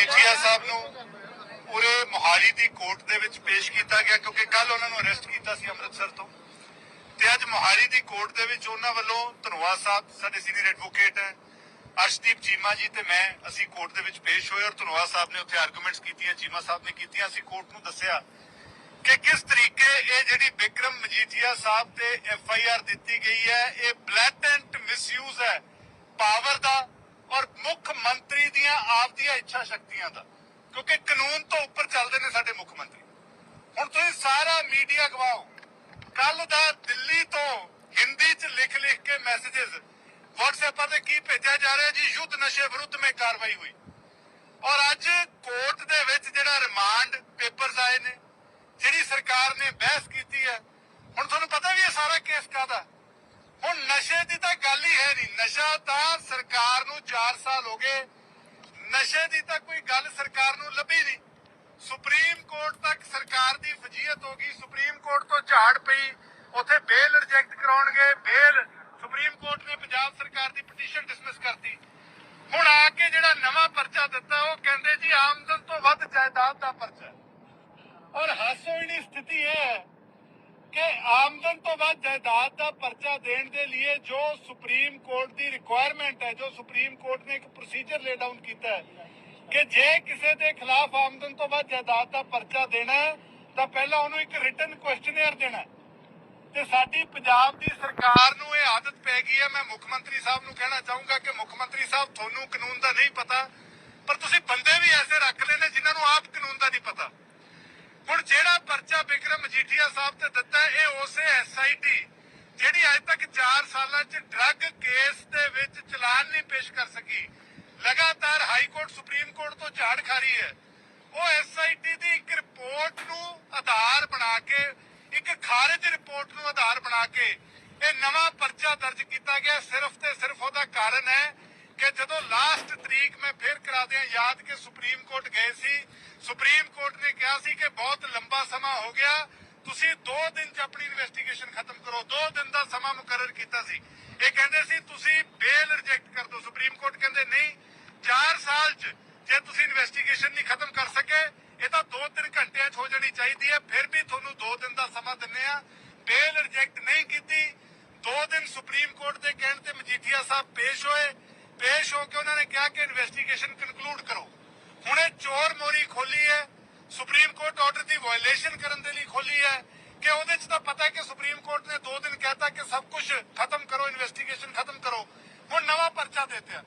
ਜੀਠੀਆ ਸਾਹਿਬ ਨੂੰ ਪੂਰੇ ਮੋਹਾਲੀ ਦੀ ਕੋਰਟ ਦੇ ਵਿੱਚ ਪੇਸ਼ ਕੀਤਾ ਗਿਆ ਕਿਉਂਕਿ ਕੱਲ ਉਹਨਾਂ ਨੂੰ ਅਰੈਸਟ ਕੀਤਾ ਸੀ ਅੰਮ੍ਰਿਤਸਰ ਤੋਂ। ਤੇ ਅੱਜ ਮੋਹਾਲੀ ਦੀ ਕੋਰਟ ਦੇ ਵਿੱਚ ਉਹਨਾਂ ਵੱਲੋਂ ਧਨੋਆ ਸਾਹਿਬ, ਸਾਡੇ ਸੀਨੀਅਰ ਐਡਵੋਕੇਟ ਹੈ, ਅਰਸ਼ਦੀਪ ਚੀਮਾ ਜੀ ਤੇ ਮੈਂ ਅਸੀਂ ਕੋਰਟ ਦੇ ਵਿੱਚ ਪੇਸ਼ ਹੋਏ ਔਰ ਧਨੋਆ ਸਾਹਿਬ ਨੇ ਉੱਥੇ ਆਰਗੂਮੈਂਟਸ ਕੀਤੀਆਂ, ਚੀਮਾ ਸਾਹਿਬ ਨੇ ਕੀਤੀਆਂ। ਅਸੀਂ ਕੋਰਟ ਨੂੰ ਦੱਸਿਆ ਕਿ ਕਿਸ ਤਰੀਕੇ ਇਹ ਜਿਹੜੀ ਵਿਕਰਮ ਮਜੀਠੀਆ ਸਾਹਿਬ ਤੇ ਐਫ ਆਈ ਆਰ ਦਿੱਤੀ ਗਈ ਹੈ, ਇਹ ਬਲੈਟੈਂਟ ਮਿਸਯੂਜ਼ ਹੈ ਪਾਵਰ ਦਾ ਔਰ ਮੁੱਖ ਮੰਤਰੀ ਦੀਆਂ ਆਪ ਦੀਆਂ ਇੱਛਾ ਸ਼ਕਤੀਆਂ ਦਾ, ਕਿਉਂਕਿ ਕਾਨੂੰਨ ਤੋਂ ਉੱਪਰ ਚੱਲਦੇ ਨੇ ਸਾਡੇ ਮੁੱਖ ਮੰਤਰੀ। ਹੁਣ ਤੁਸੀਂ ਸਾਰਾ ਮੀਡੀਆ ਗਵਾਓ। ਕੱਲ ਦਾ ਦਿੱਲੀ ਤੋਂ ਹਿੰਦੀ ਚ ਲਿਖ ਲਿਖ ਕੇ ਮੈਸੇजेस WhatsApp ਤੇ ਕੀ ਭੇਜਿਆ ਜਾ ਰਿਹਾ ਜੀ? ਯੁੱਧ ਨਸ਼ੇ ਵਿਰੁੱਧ ਮੇ ਕਾਰਵਾਈ ਹੋਈ। ਔਰ ਅੱਜ ਕੋਰਟ ਦੇ ਵਿੱਚ ਜਿਹੜਾ ਰਿਮਾਂਡ ਪੇਪਰਸ ਆਏ ਨੇ, ਜਿਹੜੀ ਸਰਕਾਰ ਨੇ ਬਹਿਸ ਕੀਤੀ ਹੈ, ਹੁਣ ਤੁਹਾਨੂੰ ਪਤਾ ਵੀ ਇਹ ਸਾਰਾ ਕੇਸ ਕਾਦਾ ਹੁਣ ਨਸ਼ੇ ਦੀ ਤਾਂ ਗੱਲ ਹੀ ਹੈ ਨਹੀਂ। ਨਸ਼ਾ ਤਾਂ ਸਰਕਾਰ ਨੂੰ 4 ਸਾਲ ਹੋ ਗਏ। ਨਸ਼ੇ ਦੀ ਤਾਂ ਕੋਈ ਗੱਲ ਸਰਕਾਰ ਨੂੰ ਲੱਭੀ ਨਹੀਂ। ਸੁਪਰੀਮ ਕੋਰਟ ਤੱਕ ਸਰਕਾਰ ਦੀ ਫਜੀਅਤ ਹੋ ਗਈ। ਸੁਪਰੀਮ ਕੋਰਟ ਤੋਂ ਝਾੜ ਪਈ। ਉੱਥੇ ਬੇਲ ਰਿਜੈਕਟ ਕਰਾਉਣਗੇ। ਬੇਲ ਸੁਪਰੀਮ ਕੋਰਟ ਨੇ ਪੰਜਾਬ ਸਰਕਾਰ ਦੀ ਪਟੀਸ਼ਨ ਡਿਸਮਿਸ ਕਰਤੀ ਹੁਣ ਆ ਕੇ ਜਿਹੜਾ ਨਵਾਂ ਪਰਚਾ ਦਿੱਤਾ ਉਹ ਕਹਿੰਦੇ ਜੀ ਆਮਦਨ ਤੋਂ ਵੱਧ ਜਾਇਦਾਦ ਦਾ ਪਰਚਾ ਹੈ। ਔਰ ਹਾਸੋਹੀਣੀ ਸਥਿਤੀ ਇਹ ਹੈ ਕਿ ਆਮਦਨ ਤੋਂ ਵੱਧ ਜਾਇਦਾਦ ਦਾ ਪਰਚਾ ਦੇਣ ਦੇ ਲਈ ਜੋ ਸੁਪਰੀਮ ਕੋਰਟ ਦੀ ਰਿਕੁਆਇਰਮੈਂਟ ਹੈ, ਜੋ ਸੁਪਰੀਮ ਕੋਰਟ ਨੇ ਇੱਕ ਪ੍ਰੋਸੀਜਰ ਲੇ ਡਾਊਨ ਕੀਤਾ ਹੈ ਕਿ ਜੇ ਕਿਸੇ ਦੇ ਖਿਲਾਫ ਆਮਦਨ ਤੋਂ ਵੱਧ ਜਾਇਦਾਦ ਦਾ ਪਰਚਾ ਦੇਣਾ ਤਾਂ ਪਹਿਲਾਂ ਉਹਨੂੰ ਇੱਕ ਰਿਟਨ ਕੁਐਸਚਨੇਅਰ ਦੇਣਾ ਤੇ ਸਾਡੀ ਪੰਜਾਬ ਦੀ ਸਰਕਾਰ ਨੂੰ ਇਹ ਆਦਤ ਪੈ ਗਈ ਹੈ, ਮੈਂ ਮੁੱਖ ਮੰਤਰੀ ਸਾਹਿਬ ਨੂੰ ਕਹਿਣਾ ਚਾਹੂੰਗਾ ਕਿ ਮੁੱਖ ਮੰਤਰੀ ਸਾਹਿਬ, ਤੁਹਾਨੂੰ ਕਾਨੂੰਨ ਦਾ ਨਹੀਂ ਪਤਾ, ਪਰ ਤੁਸੀਂ ਬੰਦੇ ਵੀ ਐਸੇ ਰੱਖ ਲਏ ਨੇ ਜਿਨ੍ਹਾਂ ਨੂੰ ਆਪ ਕਾਨੂੰਨ ਦਾ ਨਹੀਂ ਪਤਾ। ਹੁਣ ਜਿਹੜਾ ਪਰਚਾ ਬਿਕਰਮ ਮਜੀਠੀਆ ਸਾਹਿਬ ਤੇ ਦਿੱਤਾ ਹੈ, ਇਹ ਉਸੇ ਐਸਆਈਟੀ ਜਿਹੜੀ ਅੱਜ ਤੱਕ 4 ਸਾਲਾਂ 'ਚ ਡਰੱਗ ਕੇਸ ਦੇ ਵਿੱਚ ਚਲਾਨ ਨਹੀਂ ਪੇਸ਼ ਕਰ ਸਕੀ ਲਗਾਤਾਰ ਹਾਈ ਕੋਰਟ ਸੁਪਰੀਮ ਕੋਰਟ ਤੋਂ ਝਾੜ ਖਾ ਹੈ ਉਹ ਐਸਆਈਟੀ ਦੀ ਇੱਕ ਰਿਪੋਰਟ ਨੂੰ ਆਧਾਰ ਬਣਾ ਕੇ, ਇੱਕ ਖਾਰਜ ਰਿਪੋਰਟ ਨੂੰ ਆਧਾਰ ਬਣਾ ਕੇ ਇਹ ਨਵਾਂ ਪਰਚਾ ਦਰਜ ਕੀਤਾ ਗਿਆ। ਸਿਰਫ ਤੇ ਸਿਰਫ ਉਹਦਾ ਕਾਰਨ ਹੈ ਕਿ ਜਦੋਂ ਲਾਸਟ ਤਰੀਕ ਮੈਂ ਫੇਰ ਕਰਾ ਦਿਆਂ ਯਾਦ ਕਿ ਸੁਪਰੀਮ ਕੋਰਟ ਗਏ ਸੀ। ਸੁਪਰੀਮ ਕੋਰਟ ਨੇ ਕਿਹਾ ਸੀ ਕਿ ਬਹੁਤ ਲੰਬਾ ਸਮਾਂ ਹੋ ਗਿਆ। ਤੁਸੀਂ 2 ਦਿਨ ਚ ਆਪਣੀ ਇਨਵੈਸਟੀਗੇਸ਼ਨ ਖਤਮ ਕਰੋ। 2 ਦਿਨ ਦਾ ਸਮਾਂ ਮੁਕਰਰ ਕੀਤਾ ਸੀ। ਇਹ ਕਹਿੰਦੇ ਸੀ, ਤੁਸੀਂ ਬੇਲ ਰਿਜੈਕਟ ਕਰ ਦਿਓ। ਸੁਪਰੀਮ ਕੋਰਟ ਕਹਿੰਦੇ, ਨਹੀਂ 4 ਸਾਲ ਚ ਜੇ ਤੁਸੀਂ ਇਨਵੈਸਟੀਗੇਸ਼ਨ ਨਹੀਂ ਖਤਮ ਕਰ ਸਕੇ, ਇਹ ਤਾਂ 2-3 ਘੰਟਿਆਂ ਚ ਹੋ ਜਾਣੀ ਚਾਹੀਦੀ ਹੈ, ਫਿਰ ਵੀ ਤੁਹਾਨੂੰ 2 ਦਿਨ ਦਾ ਸਮਾਂ ਦਿੰਨੇ ਆ। ਬੇਲ ਰਿਜੈਕਟ ਨਹੀਂ ਕੀਤੀ 2 ਦਿਨ ਸੁਪਰੀਮ ਕੋਰਟ ਦੇ ਕਹਿਣ ਤੇ ਮਜੀਠੀਆ ਸਾਹਿਬ ਪੇਸ਼ ਹੋਏ। ਪੇਸ਼ ਹੋ ਕੇ ਉਹਨਾਂ ਨੇ ਕਿਹਾ ਕਿ ਇਨਵੈਸਟੀਗੇਸ਼ਨ ਕਨਕਲੂਡ ਕਰੋ। ਹੁਣ ਇਹ ਚੋਰ ਮੋਰੀ ਖੋਲੀ ਹੈ, ਸੁਪਰੀਮ ਕੋਰਟ ਆਰਡਰ ਦੀ ਵਾਇਲੇਸ਼ਨ ਕਰਨ ਦੇ ਲਈ ਖੋਲੀ ਹੈ, ਕਿ ਉਹਦੇ ਚ ਤਾਂ ਪਤਾ ਹੈ ਕਿ ਸੁਪਰੀਮ ਕੋਰਟ ਨੇ 2 ਦਿਨ ਕਹਿਤਾ ਕਿ ਸਭ ਕੁਝ ਖਤਮ ਕਰੋ ਇਨਵੈਸਟੀਗੇਸ਼ਨ ਖਤਮ ਕਰੋ। ਹੁਣ ਨਵਾਂ ਪਰਚਾ ਦੇਤਿਆ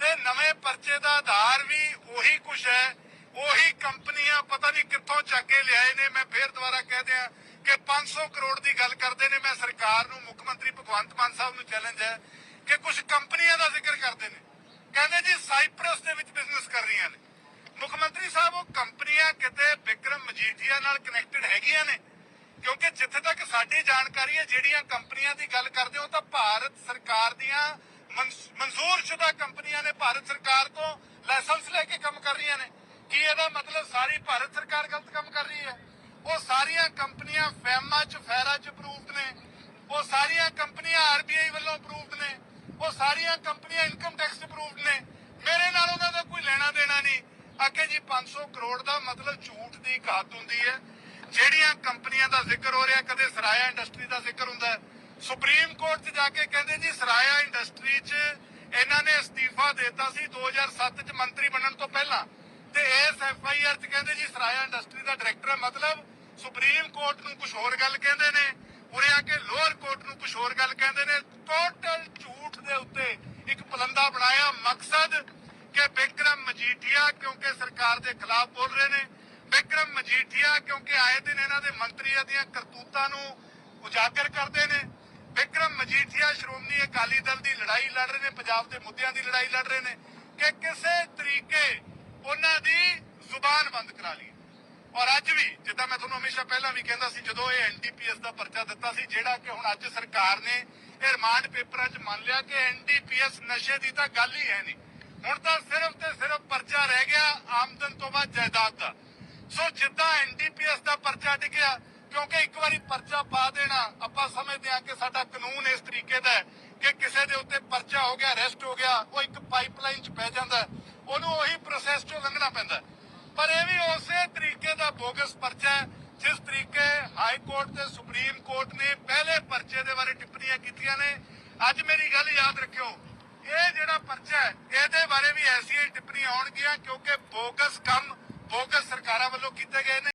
ਤੇ ਨਵੇਂ ਪਰਚੇ ਦਾ ਆਧਾਰ ਵੀ ਉਹੀ ਕੁਝ ਹੈ ਉਹੀ ਕੰਪਨੀਆਂ ਪਤਾ ਨਹੀਂ ਕਿੱਥੋਂ ਚੱਕ ਕੇ ਲਿਆਏ ਨੇ ਮੈਂ ਫੇਰ ਦੁਬਾਰਾ ਕਹਿ ਦਿਆਂ ਕਿ 500 ਕਰੋੜ ਦੀ ਗੱਲ ਕਰਦੇ ਨੇ, ਮੈਂ ਸਰਕਾਰ ਨੂੰ, ਮੁੱਖ ਮੰਤਰੀ ਭਗਵੰਤ ਮਾਨ ਸਾਹਿਬ ਨੂੰ ਚੈਲੰਜ ਹੈ ਕਿ ਕੁਝ ਕੰਪਨੀਆਂ ਦਾ ਜ਼ਿਕਰ ਕਰਦੇ ਨੇ। ਕਹਿੰਦੇ ਜੀ ਸਾਈਪ੍ਰਸ ਦੇ ਵਿੱਚ ਬਿਜ਼ਨਸ ਕਰ ਰਹੀਆਂ ਨੇ। ਮੁੱਖ ਮੰਤਰੀ ਸਾਹਿਬ, ਉਹ ਕੰਪਨੀਆਂ ਕਿਤੇ ਵਿਕਰਮ ਮਜੀਠੀਆ ਨਾਲ ਕਨੈਕਟਡ ਹੈਗੀਆਂ ਨੇ, ਕਿਉਂਕਿ ਜਿੱਥੇ ਤੱਕ ਸਾਡੀ ਜਾਣਕਾਰੀ ਹੈ, ਜਿਹੜੀਆਂ ਕੰਪਨੀਆਂ ਦੀ ਗੱਲ ਕਰਦੇ ਹੋ ਤਾਂ ਭਾਰਤ ਸਰਕਾਰ ਦੀਆਂ ਮਨਸ- ਮਨਜ਼ੂਰਸ਼ੁਦਾ ਕੰਪਨੀਆਂ ਨੇ। ਭਾਰਤ ਸਰਕਾਰ ਤੋਂ ਲਾਇਸੈਂਸ ਲੈ ਕੇ ਕੰਮ ਕਰ ਰਹੀਆਂ ਨੇ। ਕੀ ਇਹਦਾ ਮਤਲਬ ਸਾਰੀ ਭਾਰਤ ਸਰਕਾਰ ਗਲਤ ਕੰਮ ਕਰ ਰਹੀ ਹੈ? ਉਹ ਸਾਰੀਆਂ ਕੰਪਨੀਆਂ ਫੈਮਾ ਚ, ਫੈਰਾ ਚ ਅਪਰੂਵਡ ਨੇ। ਉਹ ਸਾਰੀਆਂ ਕੰਪਨੀਆਂ ਆਰਬੀਆਈ ਵੱਲੋਂ ਅਪਰੂਵਡ ਨੇ। ਉਹ ਸਾਰੀਆਂ ਕੰਪਨੀਆਂ ਇਨਕਮ ਟੈਕਸ ਅਪਰੂਵਡ ਨੇ। ਮੇਰੇ ਨਾਲ ਉਹਨਾਂ ਦਾ ਕੋਈ ਲੈਣਾ ਦੇਣਾ ਨਹੀਂ। ਆਕੇ ਜੀ 500 ਕਰੋੜ ਦਾ ਮਤਲਬ ਝੂਠ ਦੀ ਘਾਤ ਹੁੰਦੀ ਹੈ। ਜਿਹੜੀਆਂ ਕੰਪਨੀਆਂ ਦਾ ਜ਼ਿਕਰ ਹੋ ਰਿਹਾ, ਕਦੇ ਸਰਾਇਆ ਇੰਡਸਟਰੀ ਦਾ ਜ਼ਿਕਰ ਹੁੰਦਾ ਸੁਪਰੀਮ ਕੋਰਟ 'ਚ ਜਾ ਕੇ ਕਹਿੰਦੇ ਜੀ, ਸਰਾਇਆ ਇੰਡਸਟਰੀ 'ਚ ਇਹਨਾਂ ਨੇ ਅਸਤੀਫਾ ਦਿੱਤਾ ਸੀ 2007 'ਚ ਮੰਤਰੀ ਬਣਨ ਤੋਂ ਪਹਿਲਾਂ। ਤੇ ਇਸ ਐਫ ਆਈ ਆਰ 'ਚ ਕਹਿੰਦੇ ਜੀ, ਸਰਾਇਆ ਇੰਡਸਟਰੀ ਦਾ ਡਾਇਰੈਕਟਰ ਮਤਲਬ ਸੁਪਰੀਮ ਕੋਰਟ ਨੂੰ ਕੁਝ ਹੋਰ ਗੱਲ ਕਹਿੰਦੇ ਨੇ। ਉਰੇ ਆ ਕੇ ਲੋਅਰ ਕੋਰਟ ਨੂੰ ਕੁਝ ਹੋਰ ਗੱਲ ਕਹਿੰਦੇ ਨੇ। ਟੋਟਲ ਝੂਠ ਦੇ ਉੱਤੇ ਇੱਕ ਪਲੰਦਾ ਬਣਾਇਆ ਮਕਸਦ ਕਿ ਬਿਕਰਮ ਮਜੀਠੀਆ ਕਿਉਂਕਿ ਸਰਕਾਰ ਦੇ ਖਿਲਾਫ ਬੋਲ ਰਹੇ ਨੇ ਬਿਕਰਮ ਮਜੀਠੀਆ ਕਿਉਂਕਿ ਆਏ ਦਿਨ ਇਹਨਾਂ ਦੇ ਮੰਤਰੀਆਂ ਦੀਆਂ ਕਰਤੂਤਾਂ ਨੂੰ ਉਜਾਗਰ ਕਰਦੇ ਨੇ। ਬਿਕਰਮ ਮਜੀਠੀਆ, ਸ਼੍ਰੋਮਣੀ ਅਕਾਲੀ ਦਲ ਦੀ ਲੜਾਈ ਲੜ ਰਹੇ ਨੇ, ਪੰਜਾਬ ਦੇ ਮੁੱਦਿਆਂ ਦੀ ਲੜਾਈ ਲੜ ਰਹੇ ਨੇ ਕਿ ਕਿਸੇ ਤਰੀਕੇ ਉਹਨਾਂ ਦੀ ਜ਼ੁਬਾਨ ਬੰਦ ਕਰਾ ਲਈ। ਔਰ ਅੱਜ ਵੀ, ਜਿੱਦਾਂ ਮੈਂ ਤੁਹਾਨੂੰ ਹਮੇਸ਼ਾ ਪਹਿਲਾਂ ਵੀ ਕਹਿੰਦਾ ਸੀ, ਜਦੋਂ ਇਹ ਐਨਡੀਪੀਐਸ ਦਾ ਪਰਚਾ ਦਿੱਤਾ ਸੀ, ਜਿਹੜਾ ਕਿ ਹੁਣ ਅੱਜ ਸਰਕਾਰ ਨੇ ਇਹ ਰਿਮਾਂਡ ਪੇਪਰਾਂ 'ਚ ਮੰਨ ਲਿਆ ਕਿ ਐਨਡੀਪੀਐਸ ਨਸ਼ੇ ਦੀ ਤਾਂ ਗੱਲ ਹੀ ਹੈ ਨਹੀਂ ਹੁਣ ਤਾਂ ਸਿਰਫ ਤੇ ਸਿਰਫ ਪਰਚਾ ਰਹਿ ਗਿਆ ਆਮਦਨ ਤੋਂ ਬਾਅਦ ਜਾਇਦਾਦ ਦਾ ਸੋ ਜਿੱਦਾਂ ਐਨਡੀਪੀਐਸ ਦਾ ਪਰਚਾ ਟਿਕਿਆ ਕਿਉਂਕਿ ਇੱਕ ਵਾਰੀ ਪਰਚਾ ਪਾ ਦੇਣਾ, ਆਪਾਂ ਸਮਝਦੇ ਹਾਂ ਕਿ ਸਾਡਾ ਕਾਨੂੰਨ ਇਸ ਤਰੀਕੇ ਦਾ ਹੈ ਕਿ ਕਿਸੇ ਦੇ ਉੱਤੇ ਪਰਚਾ ਹੋ ਗਿਆ ਅਰੈਸਟ ਹੋ ਗਿਆ, ਉਹ ਇੱਕ ਪਾਈਪਲਾਈਨ 'ਚ ਪੈ ਜਾਂਦਾ ਹੈ। ਉਹਨੂੰ ਉਹੀ ਪ੍ਰੋਸੈਸ ਚੋਂ ਲੰਘਣਾ ਪੈਂਦਾ ਪਰ ਇਹ ਵੀ ਉਸੇ ਤਰੀਕੇ ਦਾ ਬੋਗਸ ਪਰਚਾ ਹੈ, ਜਿਸ ਤਰੀਕੇ ਹਾਈ ਕੋਰਟ ਤੇ ਸੁਪਰੀਮ ਕੋਰਟ ਨੇ ਪਹਿਲੇ ਪਰਚੇ ਦੇ ਬਾਰੇ ਟਿੱਪਣੀਆਂ ਕੀਤੀਆਂ ਨੇ। ਅੱਜ ਮੇਰੀ ਗੱਲ ਯਾਦ ਰੱਖਿਓ, ਇਹ ਜਿਹੜਾ ਪਰਚਾ ਹੈ, ਇਹਦੇ ਬਾਰੇ ਵੀ ਐਸੀਆਂ ਟਿੱਪਣੀਆਂ ਆਉਣਗੀਆਂ ਕਿਉਂਕਿ ਬੋਗਸ ਕੰਮ